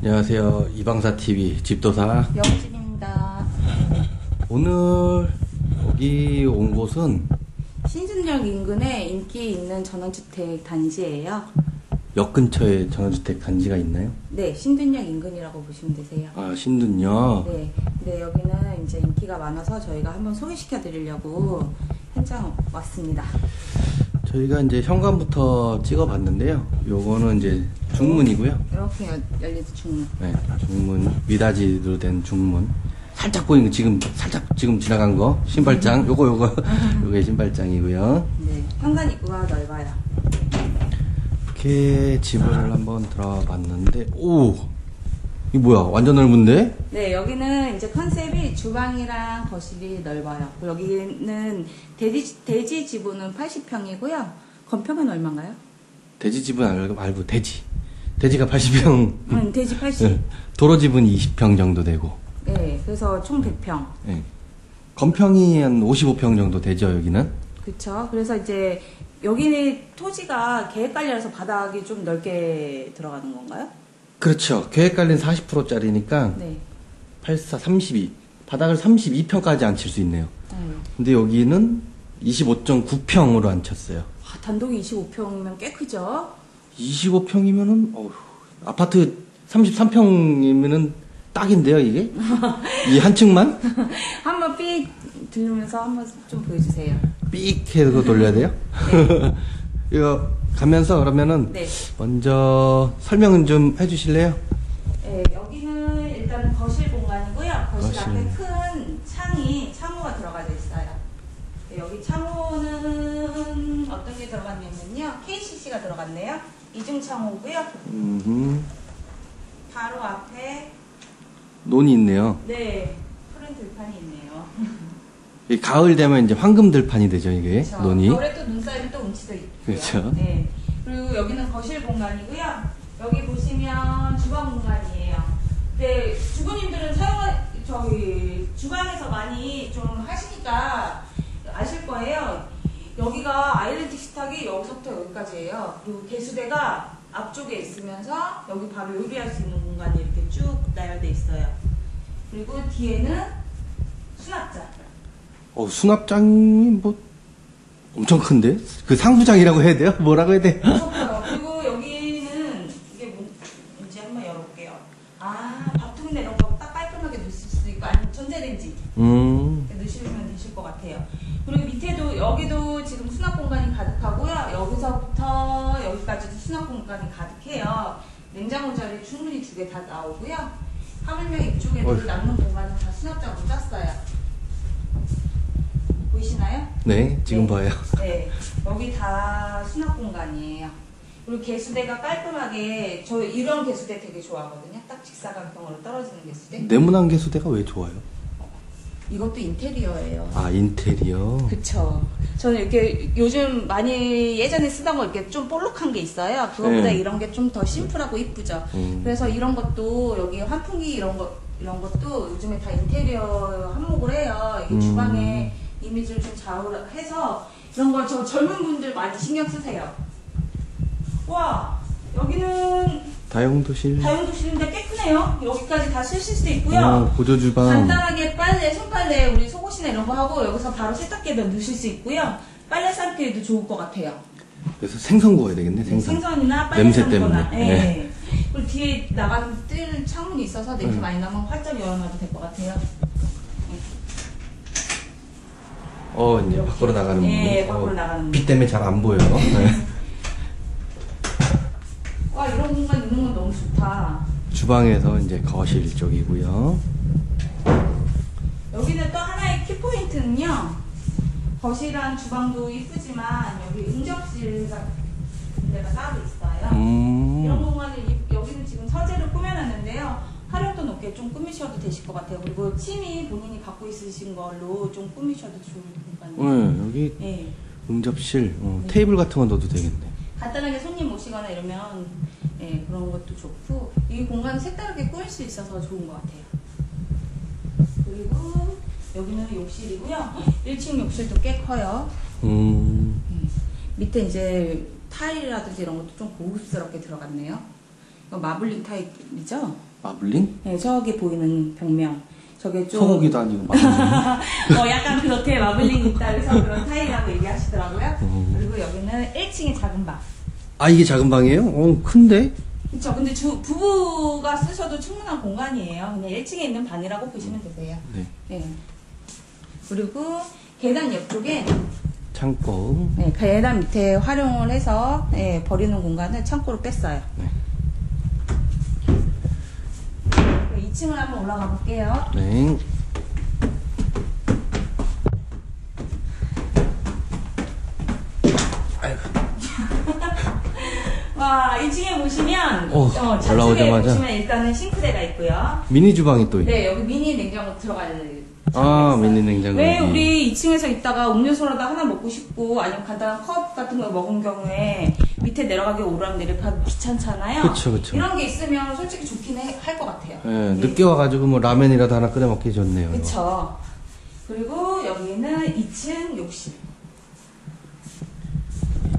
안녕하세요. 이방사 TV 집도사. 영진입니다. 오늘 여기 온 곳은 신준역 인근에 인기 있는 전원주택 단지예요. 역 근처에 전원주택 단지가 있나요? 네, 신준역 인근이라고 보시면 되세요. 아 신둔요. 네, 근데 여기는 이제 인기가 많아서 저희가 한번 소개시켜 드리려고 현장 왔습니다. 저희가 이제 현관부터 찍어봤는데요. 요거는 이제 중문이고요. 이렇게 열- 열리는 중문. 네, 중문 미닫이로 된 중문. 살짝 보이는 거 지금 살짝 지금 지나간 거 신발장. 요거 요거 요게 신발장이고요. 네, 현관 입구가 넓어요. 이렇게 집을 한번 들어봤는데 오 이 뭐야 완전 넓은데? 네, 여기는 이제 컨셉이 주방이랑 거실이 넓어요. 여기는 대지, 대지 지분은 80평이고요. 건평은 얼마인가요? 돼지 집은 알- 말고 돼지. 돼지가 80평. 음, 대지 80. 도로 집은 20평 정도 되고. 네, 그래서 총 100평. 예. 건평이 한 55평 정도 되죠, 여기는? 그쵸. 그래서 이제 여기는 토지가 계획 관리라서 바닥이 좀 넓게 들어가는 건가요? 그렇죠. 계획 관리는 40%짜리니까 네. 84, 32. 바닥을 32평까지 앉힐 수 있네요. 아유. 근데 여기는 25.9평으로 앉혔어요. 아, 단독이 25평이면 꽤 크죠? 25평이면은, 어휴, 아파트 33평이면은 딱인데요, 이게? 이 한 층만? 한번 삑 들으면서 한번 좀 보여주세요. 삑 해서 돌려야 돼요? 이거 가면서 그러면은 네. 먼저 설명은 좀 해주실래요? 네, 여기는 일단은 거실 공간이고요. 거실, 거실. 앞에 큰 창이, 창호가 들어가져 있어요. 네, 여기 창호는 어떤 게 들어갔냐면요. KCC가 들어갔네요. 이중 창호고요. 음, 바로 앞에 논이 있네요. 네, 푸른 들판이 있네요. 이 가을 되면 이제 황금 들판이 되죠, 이게 그렇죠. 논이. 겨울에 또눈 쌓이면 또 운치도 있고요. 그렇죠. 네. 그리고 여기는 거실 공간이고요. 여기 보시면 주방 공간이에요. 근데 주부님들은 사용 저기 주방에서 많이 좀 하시니까 아실 거예요. 여기가 아일랜드 식탁이 여기서부터 여기까지예요. 그리고 개수대가 앞쪽에 있으면서 여기 바로 요리할 수 있는 공간이 이렇게 쭉 나열돼 있어요. 그리고 뒤에는 수납장. 어, 수납장이 뭐 엄청 큰데? 그 상부장이라고 해야 돼요? 뭐라고 해야 돼? 무섭고요. 그리고 여기는 이게 뭔- 뭔지 한번 열어볼게요. 아, 밥통이나 이런 거 딱 깔끔하게 넣을 수 있고, 아니면 전자레인지 음, 넣으시면 되실 것 같아요. 그리고 밑에도, 여기도 지금 수납 공간이 가득하고요. 여기서부터 여기까지도 수납 공간이 가득해요. 냉장고 자리 충분히 두 개 다 나오고요. 하물며 이쪽에도 어휴. 남는 공간은 다 수납장으로 짰어요. 보이시나요? 네, 지금 네. 봐요. 네, 여기 다 수납 공간이에요. 그리고 개수대가 깔끔하게 저 이런 개수대 되게 좋아하거든요. 딱 직사각형으로 떨어지는 개수대. 네모난 개수대가 왜 좋아요? 이것도 인테리어예요. 아, 인테리어. 그쵸. 저는 이렇게 요즘 많이 예전에 쓰던 거 이렇게 좀 볼록한 게 있어요. 그거보다 네. 이런 게 좀 더 심플하고 이쁘죠. 음. 그래서 이런 것도 여기 환풍기 이런 거 이런 것도 요즘에 다 인테리어 한몫을 해요. 이게 음. 주방에 이미지를 좀 좌우해서 이런 거저 젊은 분들 많이 신경 쓰세요. 와 여기는 다용도실. 다용도실인데 꽤 크네요. 여기까지 다 쓰실 수 있고요. 어, 보조 주방. 간단하게 빨래, 손빨래, 우리 속옷이나 이런 거 하고 여기서 바로 세탁기에다 넣으실 수 있고요. 빨래 삶기에도 좋을 것 같아요. 그래서 생선 구워야 되겠네, 생선. 생선이나 빨래 냄새 삶거나. 때문에. 예. 네. 그리고 뒤에 나가는 뜰 창문이 있어서 냄새 음. 많이 나면 활짝 열어놔도 될 것 같아요. 어, 이제 밖으로 나가는 예, 문. 밖으로 어, 나가는 빛 때문에 잘 안 보여요. 네. 와 이런 공간 있는 건 너무 좋다. 주방에서 이제 거실 쪽이고요. 여기는 또 하나의 키포인트는요. 거실이랑 주방도 이쁘지만 여기 응접실 같은 데가 따로 있어요. 이런 음. 공간을 이- 여기는 지금 서재로 꾸며놨는데요. 활용도 높게 좀 꾸미셔도 되실 것 같아요. 그리고 침이 본인이 갖고 있으신 걸로 좀 꾸미셔도 좋을 공간이에요. 네, 여기 예. 응접실, 어, 네. 테이블 같은 거 넣어도 되겠네. 간단하게 손님 오시거나 이러면 예, 그런 것도 좋고 이 공간을 색다르게 꾸밀 수 있어서 좋은 것 같아요. 그리고 여기는 욕실이고요. 1층 욕실도 꽤 커요. 음, 음. 밑에 이제 타일이라든지 이런 것도 좀 고급스럽게 들어갔네요. 마블링 타일이죠? 마블링? 네, 저기 보이는 벽면. 저게 좀. 소고기도 아니고 마블링. 어, 약간 그렇게 마블링 있다 그래서 그런 타일이라고 얘기하시더라고요. 음. 그리고 여기는 1층의 작은 방. 아 이게 작은 방이에요? 어 큰데? 그쵸. 근데 주, 부부가 쓰셔도 충분한 공간이에요. 그냥 1층에 있는 방이라고 보시면 되세요. 네. 네. 그리고 계단 옆쪽에 창고. 네, 계단 밑에 활용을 해서 네, 버리는 공간을 창고로 뺐어요. 네. 2층을 한번 올라가 볼게요. 네. 아이고. 와, 2층에 보시면 어, 좌측에 올라오자마자. 보시면 일단은 싱크대가 있고요. 미니 주방이 또 있. 네, 여기 미니 냉장고 들어갈 아 있어요. 미니 냉장고. 왜 여기. 우리 2층에서 있다가 음료수라도 하나 먹고 싶고 아니면 간단한 컵 같은 거 먹은 경우에 밑에 내려가기 오르락 내리락 귀찮잖아요. 그쵸, 그쵸. 이런 게 있으면 솔직히 좋긴 할 것 같아요. 예, 늦게 와가지고 뭐 라면이라도 하나 끓여 먹기 좋네요. 이거. 그쵸. 그리고 여기는 2층 욕실.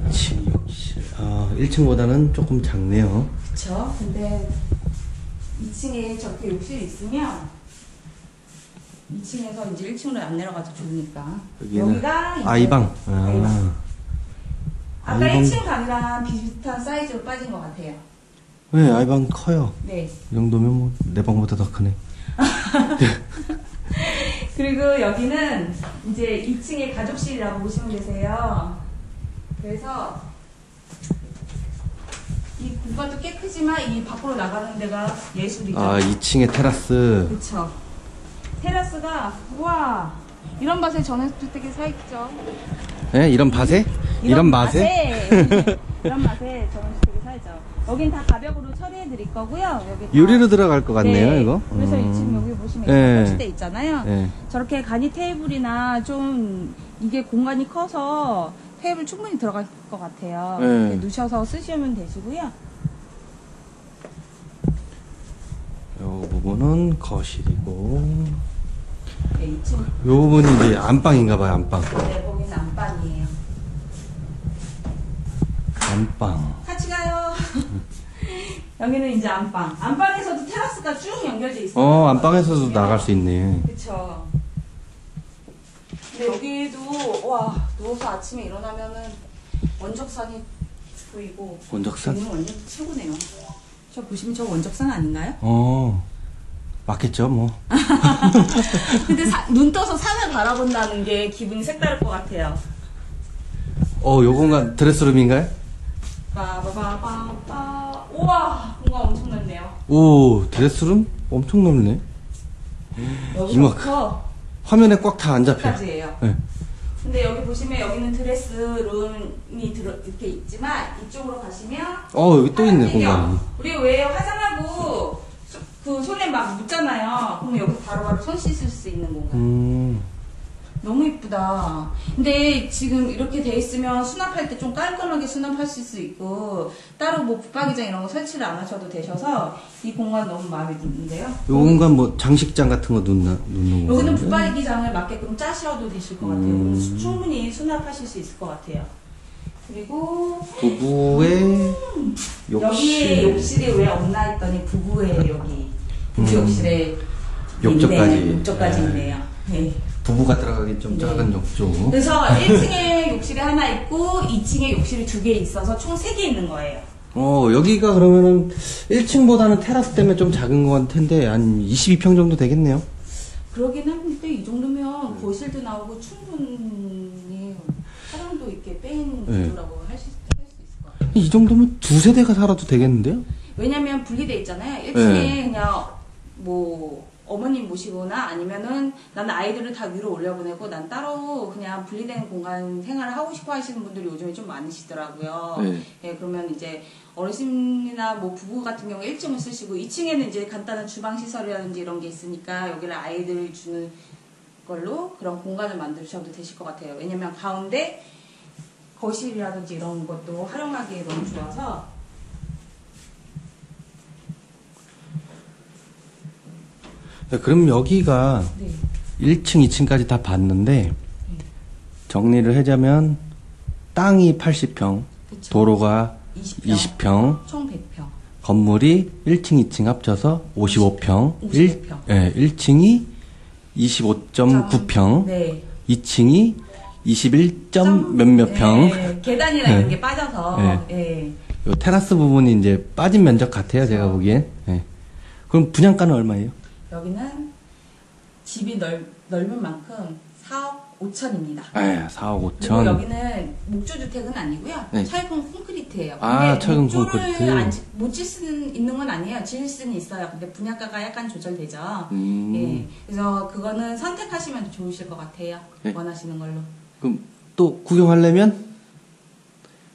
2층 욕실. 아 1층보다는 조금 작네요. 그쵸. 근데 2층에 저렇게 욕실이 있으면 2층에서 이제 1층으로 안 내려가도 좋으니까. 여기는 여기가 이제 아이방. 아이방. 아. 아까 아이방. 1층 방이랑 비슷한 사이즈로 빠진 것 같아요. 네, 아이방 커요. 네. 이 정도면 뭐 내 방보다 더 크네. 그리고 여기는 이제 2층의 가족실이라고 보시면 되세요. 그래서 이 공간도 꽤 크지만 이 밖으로 나가는 데가 예술이죠. 아 2층에 테라스. 그쵸. 테라스가 우와 이런 밭에 전원주택이 사 있죠. 예, 이런 밭에? 이런 맛에? 이런 맛에 전원주택이 살죠. 여긴 다 가벽으로 처리해 드릴 거고요. 여기 다- 유리로 들어갈 것 같네요, 네. 이거. 그래서 음. 지금 여기 보시면 네. 설치돼 있잖아요. 예. 저렇게 간이 테이블이나 좀 이게 공간이 커서 테이블 충분히 들어갈 것 같아요. 네. 이렇게 누셔서 쓰시면 되시고요. 요 부분은 거실이고, 네, 2층. 요 부분이 이제 안방인가봐요, 안방. 네, 거기는 안방이에요. 안방. 같이 가요. 여기는 이제 안방. 안방에서도 테라스가 쭉 연결돼 있어요. 어, 안방에서도 나갈 수 있네. 그쵸. 근데 여기도, 와, 누워서 아침에 일어나면은 원적산이 보이고. 원적산? 여기는 완전 최고네요. 저 보시면 저 원적산 아닌가요? 어, 맞겠죠, 뭐. 근데 사- 눈 떠서 산을 바라본다는 게 기분이 색다를 것 같아요. 어, 요 공간 드레스룸인가요? 빠바바바바. 우와, 공간 엄청 넓네요. 오, 드레스룸? 엄청 넓네. 여기부터 화면에 꽉 다 안 잡혀. 까지예요. 네. 근데 여기 보시면 여기는 드레스룸이 들어 이렇게 있지만 이쪽으로 가시면 어, 여기 또 있네, 화장실이요. 공간이. 우리 왜 화장하고 소- 그 손에 막 묻잖아요. 그럼 여기 바로바로 손 씻을 수 있는 공간. 음, 너무 이쁘다. 근데 지금 이렇게 돼 있으면 수납할 때 좀 깔끔하게 수납하실 수 있고 따로 뭐 붙박이장 이런 거 설치를 안 하셔도 되셔서 이 공간 너무 마음에 드는데요. 요 공간 뭐 장식장 같은 거 놓나, 놓는 거. 여기는 붙박이장을 맞게끔 짜셔도 되실 것 같아요. 음. 충분히 수납하실 수 있을 것 같아요. 그리고 부부의 여기에 욕실. 욕실이 왜 없나 했더니 부부의 여기 부부 음. 욕실에 욕조까지. 있네, 욕조까지 네. 있네요. 네. 부부가 들어가기 좀 네. 작은 욕조. 그래서 1층에 욕실이 하나 있고 2층에 욕실이 두 개 있어서 총 세 개 있는 거예요. 어, 여기가 그러면은 1층보다는 테라스 때문에 좀 작은 것 텐데, 한 22평 정도 되겠네요. 그러긴 한데 이 정도면 거실도 나오고 충분히 사람도 있게 빼인 네. 구조라고 할 수 있을 것 같아요. 이 정도면 두 세대가 살아도 되겠는데요? 왜냐면 분리돼 있잖아요. 1층에 네. 그냥 뭐 어머님 모시거나 아니면은 난 아이들을 다 위로 올려보내고 난 따로 그냥 분리된 공간 생활을 하고 싶어 하시는 분들이 요즘에 좀 많으시더라고요. 네. 예, 그러면 이제 어르신이나 뭐 부부 같은 경우 1층을 쓰시고 2층에는 이제 간단한 주방 시설이라든지 이런 게 있으니까 여기를 아이들 주는 걸로 그런 공간을 만드셔도 되실 것 같아요. 왜냐면 가운데 거실이라든지 이런 것도 활용하기에 너무 좋아서 네, 그럼 여기가 네. 1층, 2층까지 다 봤는데, 정리를 하자면, 땅이 80평, 그쵸. 도로가 20평, 20평, 총 100평. 건물이 1층, 2층 합쳐서 55평. 55평. 예, 1층이 25.9평. 네. 2층이 21 점 몇몇 평. 네, 계단이나 이런 게 빠져서. 네. 예. 요 테라스 부분이 이제 빠진 면적 같아요, 제가 보기엔. 예. 그럼 분양가는 얼마예요? 여기는 집이 넓, 넓은 만큼 4억 5천입니다. 예, 4억 그리고 5천. 여기는 목조주택은 아니고요. 네. 철근 콘크리트예요. 아, 철근 콘크리트. 안 지- 못질 수는 있는 건 아니에요. 지을 수는 있어요. 근데 분양가가 약간 조절되죠. 음. 예. 그래서 그거는 선택하시면 좋으실 것 같아요. 네. 원하시는 걸로. 그럼 또 구경하려면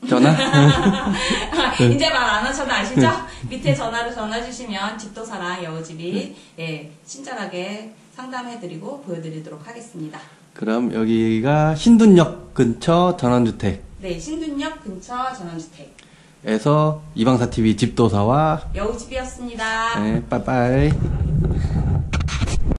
전화? 네. 이제 말 안 하셔도 아시죠? 밑에 전화로 전화 주시면 집도사랑 여우집이 네. 예, 친절하게 상담해드리고 보여드리도록 하겠습니다. 그럼 여기가 신둔역 근처 전원주택에서 네, 신둔역 근처 전원주택 이방사 TV 집도사와 여우집이었습니다. 네, 빠이빠이.